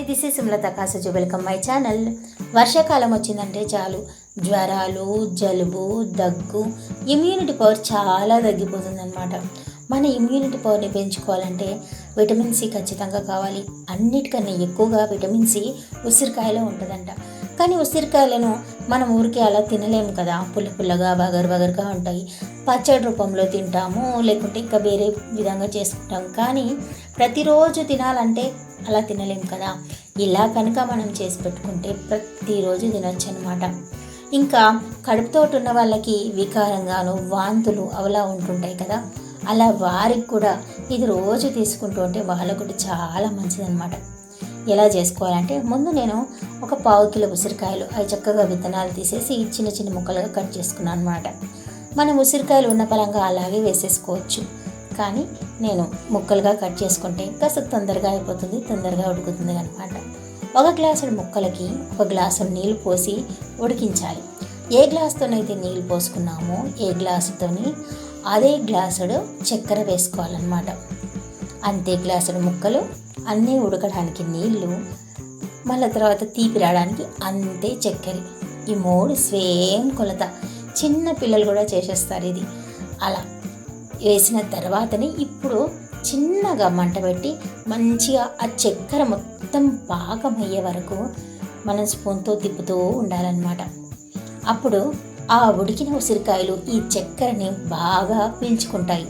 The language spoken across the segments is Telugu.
అండి this is Sumalatha Kasaju welcome my channel వర్షాకాలం వచ్చిందంటే చాలు. జ్వరాలు జలుబు దగ్గు ఇమ్యూనిటీ పవర్ చాలా తగ్గిపోతుందన్నమాట. మన ఇమ్యూనిటీ పవర్ని పెంచుకోవాలంటే విటమిన్ సి ఖచ్చితంగా కావాలి. అన్నిటికన్నా ఎక్కువగా విటమిన్ సి ఉసిరికాయలో ఉంటుందంట. కానీ ఉసిరికాయలను మనం ఊరికే అలా తినలేము కదా. పుల్ల పుల్లగా బగర్ బగర్గా ఉంటాయి. పచ్చడి రూపంలో తింటాము లేకుంటే ఇంకా వేరే విధంగా చేసుకుంటాం కానీ ప్రతిరోజు తినాలంటే అలా తినలేం కదా. ఇలా కనుక మనం చేసి పెట్టుకుంటే ప్రతిరోజు తినొచ్చు అనమాట ఇంకా కడుపుతో ఉన్న వాళ్ళకి వికారంగాను వాంతులు అవలా ఉంటుంటాయి కదా. అలా వారికి కూడా ఇది రోజు తీసుకుంటూ ఉంటే వాళ్ళకు కూడా చాలా మంచిదన్నమాట. ఎలా చేసుకోవాలంటే ముందు నేను ఒక పావు కిలో ఉసిరికాయలు అవి చక్కగా విత్తనాలు తీసేసి చిన్న చిన్న ముక్కలుగా కట్ చేసుకున్నాను అనమాట మనం ఉసిరికాయలు ఉన్న పరంగా అలాగే వేసేసుకోవచ్చు. కానీ నేను ముక్కలుగా కట్ చేసుకుంటే కాస్త తొందరగా అయిపోతుంది తొందరగా ఉడుకుతుంది అనమాట ఒక గ్లాసుడు ముక్కలకి ఒక గ్లాసు నీళ్ళు పోసి ఉడికించాలి. ఏ గ్లాసుతోనైతే నీళ్ళు పోసుకున్నామో ఏ గ్లాసుతోని అదే గ్లాసుడు చక్కెర వేసుకోవాలన్నమాట. అంతే గ్లాసుడు ముక్కలు అన్నీ ఉడకడానికి నీళ్ళు మళ్ళీ తర్వాత తీపి రావడానికి అంతే చక్కెర. ఈ మూడు సేమ్ కొలత. చిన్న పిల్లలు కూడా చేసేస్తారు ఇది. అలా వేసిన తర్వాతనే ఇప్పుడు చిన్నగా మంట పెట్టి మంచిగా ఆ చక్కెర మొత్తం పాకమయ్యే వరకు మనం స్పూన్తో తిప్పుతూ ఉండాలన్నమాట. అప్పుడు ఆ ఉడికిన ఉసిరికాయలు ఈ చక్కెరని బాగా పీల్చుకుంటాయి.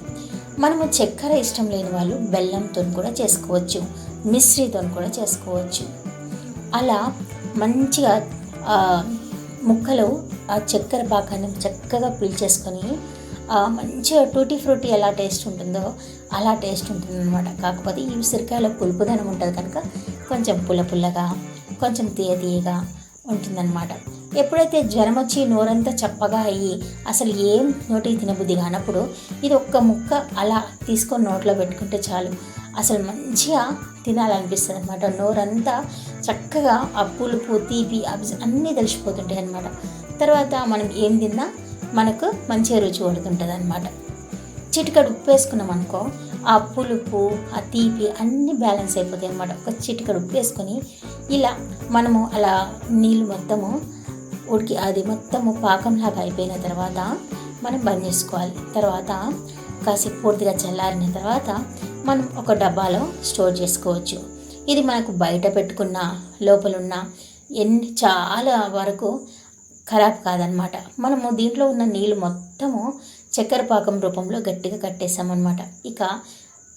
మనము చక్కెర ఇష్టం లేని వాళ్ళు బెల్లంతో కూడా చేసుకోవచ్చు మిశ్రీతో కూడా చేసుకోవచ్చు. అలా మంచిగా ముక్కలు ఆ చక్కెర పాకాన్ని చక్కగా పీల్చేసుకొని మంచిగా టూటీ ఫ్రూటీ ఎలా టేస్ట్ ఉంటుందో అలా టేస్ట్ ఉంటుంది అనమాట కాకపోతే ఈ ఉసిరికాయలో పులుపుదనం ఉంటుంది కనుక కొంచెం పుల్ల పుల్లగా కొంచెం తీయ తీయగా ఉంటుందన్నమాట. ఎప్పుడైతే జ్వరం వచ్చి నోరంతా చప్పగా అయ్యి అసలు ఏం నోటికి తినబుద్ధి కానప్పుడు ఇది ఒక్క ముక్క అలా తీసుకొని నోట్లో పెట్టుకుంటే చాలు. అసలు మంచిగా తినాలనిపిస్తుంది అనమాట నోరంతా చక్కగా ఆ పులుపు తీపి అన్నీ తెలిసిపోతుంటాయి అనమాట తర్వాత మనం ఏం తిన్నా మనకు మంచిగా రుచి పడుతుంటుంది అనమాట చిటికడు ఉప్పు వేసుకున్నాం అనుకో ఆ పులుపు ఆ తీపి అన్నీ బ్యాలెన్స్ అయిపోతాయి అనమాట ఒక చిటికడు ఉప్పు వేసుకొని ఇలా మనము అలా నీళ్ళు మొత్తము ఉడికి అది మొత్తము పాకంలాగా అయిపోయిన తర్వాత మనం బంద్ చేసుకోవాలి. తర్వాత కాసేపు పూర్తిగా చల్లారిన తర్వాత మనం ఒక డబ్బాలో స్టోర్ చేసుకోవచ్చు. ఇది మనకు బయట పెట్టుకున్న లోపలున్న ఎన్ని చాలా వరకు ఖరాబ్ కాదనమాట. మనము దీంట్లో ఉన్న నీళ్ళు మొత్తము చక్కెర పాకం రూపంలో గట్టిగా కట్టేసామన్నమాట ఇక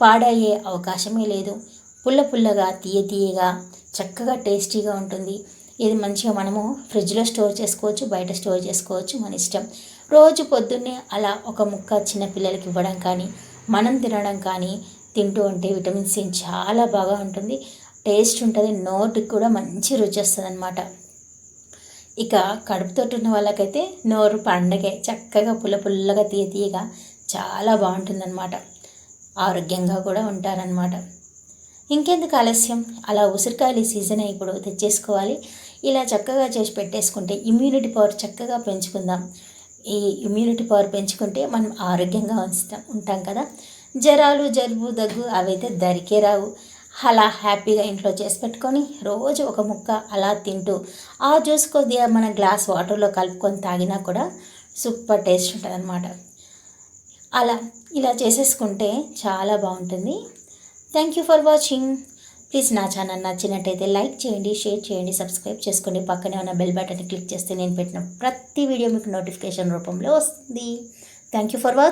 పాడయ్యే అవకాశమే లేదు. పుల్ల పుల్లగా తీయ తీయగా చక్కగా టేస్టీగా ఉంటుంది. ఇది మంచిగా మనము ఫ్రిడ్జ్లో స్టోర్ చేసుకోవచ్చు బయట స్టోర్ చేసుకోవచ్చు మన ఇష్టం. రోజు పొద్దున్నే అలా ఒక ముక్క చిన్న పిల్లలకి ఇవ్వడం కానీ మనం తినడం కానీ తింటూ ఉంటే విటమిన్ సి చాలా బాగా ఉంటుంది. టేస్ట్ ఉంటుంది నోటికి కూడా మంచి రుచి వస్తుంది అనమాట ఇక కడుపుతో ఉన్న వాళ్ళకైతే నోరు పండగే. చక్కగా పుల్ల పుల్లగా తీయ తీయగా చాలా బాగుంటుందన్నమాట. ఆరోగ్యంగా కూడా ఉంటారనమాట ఇంకెందుకు ఆలస్యం? అలా ఉసిరికాయలు సీజన్ ఇప్పుడు తెచ్చేసుకోవాలి. ఇలా చక్కగా చేసి పెట్టేసుకుంటే ఇమ్యూనిటీ పవర్ చక్కగా పెంచుకుందాం. ఈ ఇమ్యూనిటీ పవర్ పెంచుకుంటే మనం ఆరోగ్యంగా ఉంచుతాం ఉంటాం కదా. జ్వరాలు జలుబు దగ్గు అవైతే దరికే రావు. అలా హ్యాపీగా ఇంట్లో చేసి పెట్టుకొని రోజు ఒక ముక్క అలా తింటూ ఆ జ్యూస్ కొద్దిగా మన గ్లాస్ వాటర్లో కలుపుకొని తాగినా కూడా సూపర్ టేస్ట్ ఉంటుంది అనమాట అలా ఇలా చేసేసుకుంటే చాలా బాగుంటుంది. Thank you for watching please నా ఛానల్ నచ్చినట్టయితే లైక్ చేయండి షేర్ చేయండి సబ్స్క్రైబ్ చేసుకోండి. పక్కనే ఉన్న బెల్ బటన్ క్లిక్ చేస్తే నేను పెట్టిన ప్రతి వీడియో మీకు నోటిఫికేషన్ రూపంలో వస్తుంది. Thank you for watch